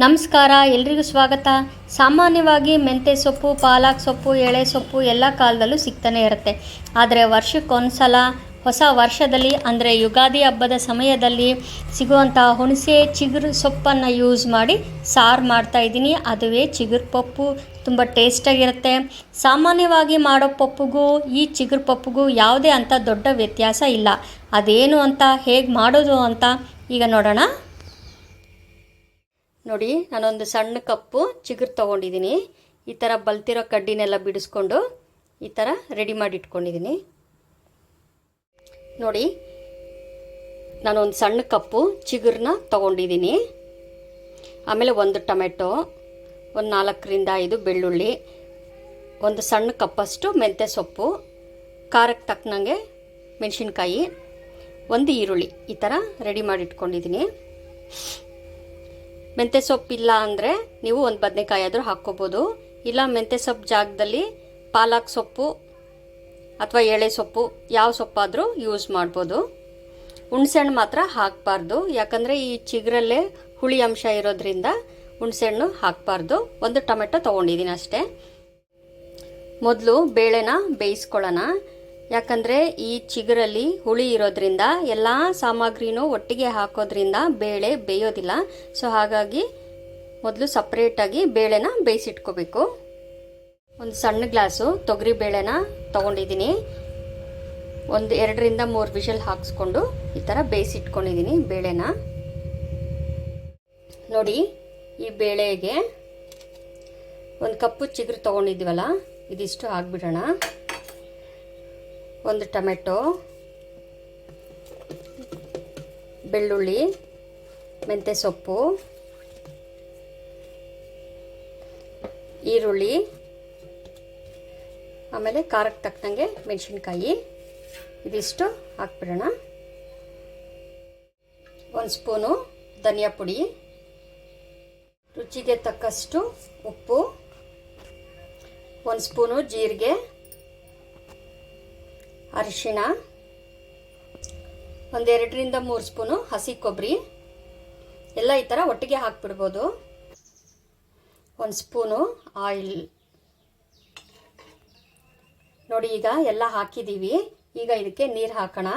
ನಮಸ್ಕಾರ, ಎಲ್ರಿಗೂ ಸ್ವಾಗತ. ಸಾಮಾನ್ಯವಾಗಿ ಮೆಂತ್ಯ ಸೊಪ್ಪು, ಪಾಲಕ್ ಸೊಪ್ಪು, ಎಳೆ ಸೊಪ್ಪು ಎಲ್ಲ ಕಾಲದಲ್ಲೂ ಸಿಗ್ತಾನೆ ಇರುತ್ತೆ. ಆದರೆ ವರ್ಷಕ್ಕೊಂದ್ಸಲ, ಹೊಸ ವರ್ಷದಲ್ಲಿ, ಅಂದರೆ ಯುಗಾದಿ ಹಬ್ಬದ ಸಮಯದಲ್ಲಿ ಸಿಗುವಂಥ ಹುಣಸೆ ಚಿಗುರು ಸೊಪ್ಪನ್ನು ಯೂಸ್ ಮಾಡಿ ಸಾರು ಮಾಡ್ತಾ ಇದ್ದೀನಿ. ಅದುವೇ ಚಿಗುರು ಪಪ್ಪು, ತುಂಬ ಟೇಸ್ಟಾಗಿರುತ್ತೆ ಸಾಮಾನ್ಯವಾಗಿ ಮಾಡೋ ಪಪ್ಪುಗೂ, ಈ ಚಿಗುರು ಪಪ್ಪುಗೂ ಯಾವುದೇ ಅಂತ ದೊಡ್ಡ ವ್ಯತ್ಯಾಸ ಇಲ್ಲ. ಅದೇನು ಅಂತ, ಹೇಗೆ ಮಾಡೋದು ಅಂತ ಈಗ ನೋಡೋಣ. ನೋಡಿ, ನಾನೊಂದು ಸಣ್ಣ ಕಪ್ಪು ಚಿಗುರು ತೊಗೊಂಡಿದ್ದೀನಿ. ಈ ಥರ ಬಲ್ತಿರೋ ಕಡ್ಡಿನೆಲ್ಲ ಬಿಡಿಸ್ಕೊಂಡು ಈ ಥರ ರೆಡಿ ಮಾಡಿ ಇಟ್ಕೊಂಡಿದ್ದೀನಿ ನೋಡಿ, ನಾನೊಂದು ಸಣ್ಣ ಕಪ್ಪು ಚಿಗುರನ್ನ ತೊಗೊಂಡಿದ್ದೀನಿ. ಆಮೇಲೆ ಒಂದು ಟೊಮೆಟೊ, ಒಂದು ನಾಲ್ಕರಿಂದ ಐದು ಬೆಳ್ಳುಳ್ಳಿ, ಒಂದು ಸಣ್ಣ ಕಪ್ಪಷ್ಟು ಮೆಂತ್ಯ ಸೊಪ್ಪು, ಖಾರಕ್ಕೆ ತಕ್ಕನಂಗೆ ಮೆಣಸಿನ್ಕಾಯಿ, ಒಂದು ಈರುಳ್ಳಿ ಈ ಥರ ರೆಡಿ ಮಾಡಿ ಇಟ್ಕೊಂಡಿದ್ದೀನಿ ಮೆಂತ್ಯ ಸೊಪ್ಪು ಇಲ್ಲ ಅಂದರೆ ನೀವು ಒಂದು ಬದನೆಕಾಯಿ ಆದರೂ ಹಾಕ್ಕೋಬೋದು. ಇಲ್ಲ ಮೆಂತ್ಯ ಸೊಪ್ಪು ಜಾಗದಲ್ಲಿ ಪಾಲಕ್ ಸೊಪ್ಪು ಅಥವಾ ಎಳೆ ಸೊಪ್ಪು ಯಾವ ಸೊಪ್ಪಾದರೂ ಯೂಸ್ ಮಾಡ್ಬೋದು. ಹುಣ್ಸೆಹಣ್ಣು ಮಾತ್ರ ಹಾಕಬಾರ್ದು. ಯಾಕಂದರೆ ಈ ಚಿಗುರಲ್ಲೇ ಹುಳಿ ಅಂಶ ಇರೋದ್ರಿಂದ ಹುಣ್ಸೆಹಣ್ಣು ಹಾಕಬಾರ್ದು. ಒಂದು ಟೊಮೆಟೊ ತೊಗೊಂಡಿದ್ದೀನಿ ಅಷ್ಟೇ. ಮೊದಲು ಬೇಳೆನ ಬೇಯಿಸ್ಕೊಳ್ಳೋಣ. ಯಾಕಂದರೆ ಈ ಚಿಗುರಲ್ಲಿ ಹುಳಿ ಇರೋದ್ರಿಂದ ಎಲ್ಲ ಸಾಮಗ್ರಿನೂ ಒಟ್ಟಿಗೆ ಹಾಕೋದ್ರಿಂದ ಬೇಳೆ ಬೇಯೋದಿಲ್ಲ. ಸೊ ಹಾಗಾಗಿ ಮೊದಲು ಸಪ್ರೇಟಾಗಿ ಬೇಳೆನ ಬೇಯಿಸಿಟ್ಕೋಬೇಕು. ಒಂದು ಸಣ್ಣ ಗ್ಲಾಸು ತೊಗರಿ ಬೇಳೆನ ತೊಗೊಂಡಿದ್ದೀನಿ. ಒಂದು ಎರಡರಿಂದ ಮೂರು ವಿಷಲ್ ಹಾಕ್ಸ್ಕೊಂಡು ಈ ಥರ ಬೇಯಿಸಿಟ್ಕೊಂಡಿದ್ದೀನಿ ಬೇಳೆನ. ನೋಡಿ, ಈ ಬೇಳೆಗೆ ಒಂದು ಕಪ್ಪು ಚಿಗುರು ತೊಗೊಂಡಿದ್ದೀವಲ್ಲ ಇದಿಷ್ಟು ಹಾಕ್ಬಿಡೋಣ ಒಂದು ಟೊಮೆಟೊ, ಬೆಳ್ಳುಳ್ಳಿ, ಮೆಂತ್ಯ ಸೊಪ್ಪು, ಈರುಳ್ಳಿ, ಆಮೇಲೆ ಖಾರಕ್ಕೆ ತಕ್ಕಂಗೆ ಮೆಣಸಿನ್ಕಾಯಿ. ಇದಿಷ್ಟು ಹಾಕ್ಬಿಡೋಣ. ಒಂದು ಸ್ಪೂನು ಧನಿಯಾ ಪುಡಿ. ರುಚಿಗೆ ತಕ್ಕಷ್ಟು ಉಪ್ಪು. ಒಂದು ಸ್ಪೂನು ಜೀರಿಗೆ. ಅರಿಶಿಣ ಒಂದೆರಡರಿಂದ ಮೂರು ಸ್ಪೂನು ಹಸಿ ಕೊಬ್ಬರಿ, ಎಲ್ಲ ಈ ಥರ ಒಟ್ಟಿಗೆ ಹಾಕ್ಬಿಡ್ಬೋದು. ಒಂದು ಸ್ಪೂನು ಆಯಿಲ್. ನೋಡಿ, ಈಗ ಎಲ್ಲ ಹಾಕಿದ್ದೀವಿ. ಈಗ ಇದಕ್ಕೆ ನೀರು ಹಾಕೋಣ.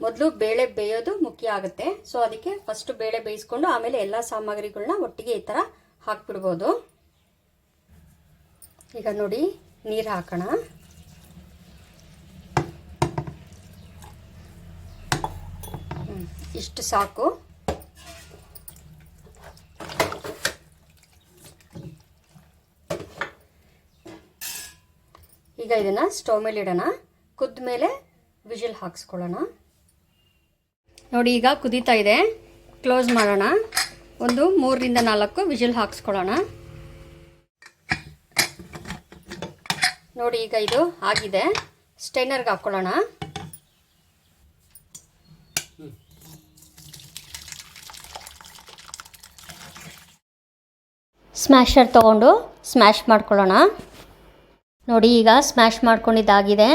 ಮೊದಲು ಬೇಳೆ ಬೇಯೋದು ಮುಖ್ಯ ಆಗುತ್ತೆ. ಸೊ ಅದಕ್ಕೆ ಫಸ್ಟ್ ಬೇಳೆ ಬೇಯಿಸ್ಕೊಂಡು ಆಮೇಲೆ ಎಲ್ಲ ಸಾಮಗ್ರಿಗಳನ್ನ ಒಟ್ಟಿಗೆ ಈ ಥರ ಹಾಕ್ಬಿಡ್ಬೋದು. ಈಗ ನೋಡಿ, ನೀರು ಹಾಕೋಣ. ಇಷ್ಟು ಸಾಕು. ಈಗ ಇದನ್ನು ಸ್ಟವ್ ಮೇಲೆ ಇಡೋಣ. ಕುದ್ದ ಮೇಲೆ ವಿಜಿಲ್ ಹಾಕ್ಸ್ಕೊಳ್ಳೋಣ. ನೋಡಿ, ಈಗ ಕುದೀತಾ ಇದೆ. ಕ್ಲೋಸ್ ಮಾಡೋಣ. ಒಂದು, ಮೂರರಿಂದ ನಾಲ್ಕು ವಿಜಿಲ್ ಹಾಕ್ಸ್ಕೊಳ್ಳೋಣ. ನೋಡಿ, ಈಗ ಇದು ಆಗಿದೆ. ಸ್ಟೈನರ್ಗೆ ಹಾಕ್ಕೊಳ್ಳೋಣ. ಸ್ಮ್ಯಾಶರ್ ತೊಗೊಂಡು ಸ್ಮ್ಯಾಶ್ ಮಾಡ್ಕೊಳ್ಳೋಣ. ನೋಡಿ ಈಗ ಸ್ಮ್ಯಾಶ್ ಮಾಡ್ಕೊಂಡಿದ್ದಾಗಿದೆ.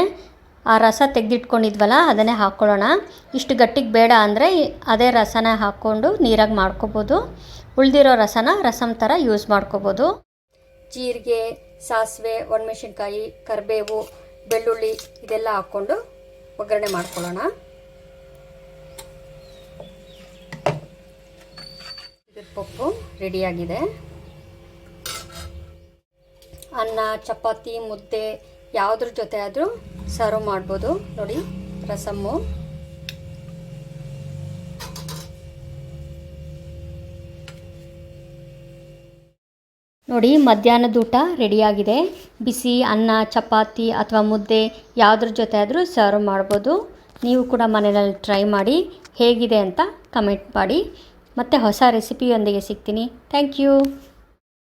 ಆ ರಸ ತೆಗೆದಿಟ್ಕೊಂಡಿದ್ವಲ್ಲ, ಅದನ್ನೇ ಹಾಕ್ಕೊಳ್ಳೋಣ. ಇಷ್ಟು ಗಟ್ಟಿಗೆ ಬೇಡ ಅಂದರೆ ಅದೇ ರಸನ ಹಾಕ್ಕೊಂಡು ನೀರಾಗಿ ಮಾಡ್ಕೋಬೋದು. ಉಳಿದಿರೋ ರಸನ ರಸಮ್ ಥರ ಯೂಸ್ ಮಾಡ್ಕೋಬೋದು. ಜೀರಿಗೆ, ಸಾಸಿವೆ, ಒಣಮೆಣಸಿನ್ಕಾಯಿ, ಕರಿಬೇವು, ಬೆಳ್ಳುಳ್ಳಿ ಇದೆಲ್ಲ ಹಾಕ್ಕೊಂಡು ಒಗ್ಗರಣೆ ಮಾಡ್ಕೊಳ್ಳೋಣ. ಪಪ್ಪು ರೆಡಿಯಾಗಿದೆ ಅನ್ನ, ಚಪಾತಿ, ಮುದ್ದೆ ಯಾವುದ್ರ ಜೊತೆ ಆದರೂ ಸರ್ವ್ ಮಾಡ್ಬೋದು. ನೋಡಿ, ರಸಮ್ಮು. ನೋಡಿ, ಮಧ್ಯಾಹ್ನದ ಊಟ ರೆಡಿಯಾಗಿದೆ ಬಿಸಿ ಅನ್ನ, ಚಪಾತಿ ಅಥವಾ ಮುದ್ದೆ ಯಾವುದ್ರ ಜೊತೆ ಆದರೂ ಸರ್ವ್ ಮಾಡ್ಬೋದು. ನೀವು ಕೂಡ ಮನೆಯಲ್ಲಿ ಟ್ರೈ ಮಾಡಿ ಹೇಗಿದೆ ಅಂತ ಕಮೆಂಟ್ ಮಾಡಿ. ಮತ್ತೆ ಹೊಸ ರೆಸಿಪಿಯೊಂದಿಗೆ ಸಿಗ್ತೀನಿ. Thank you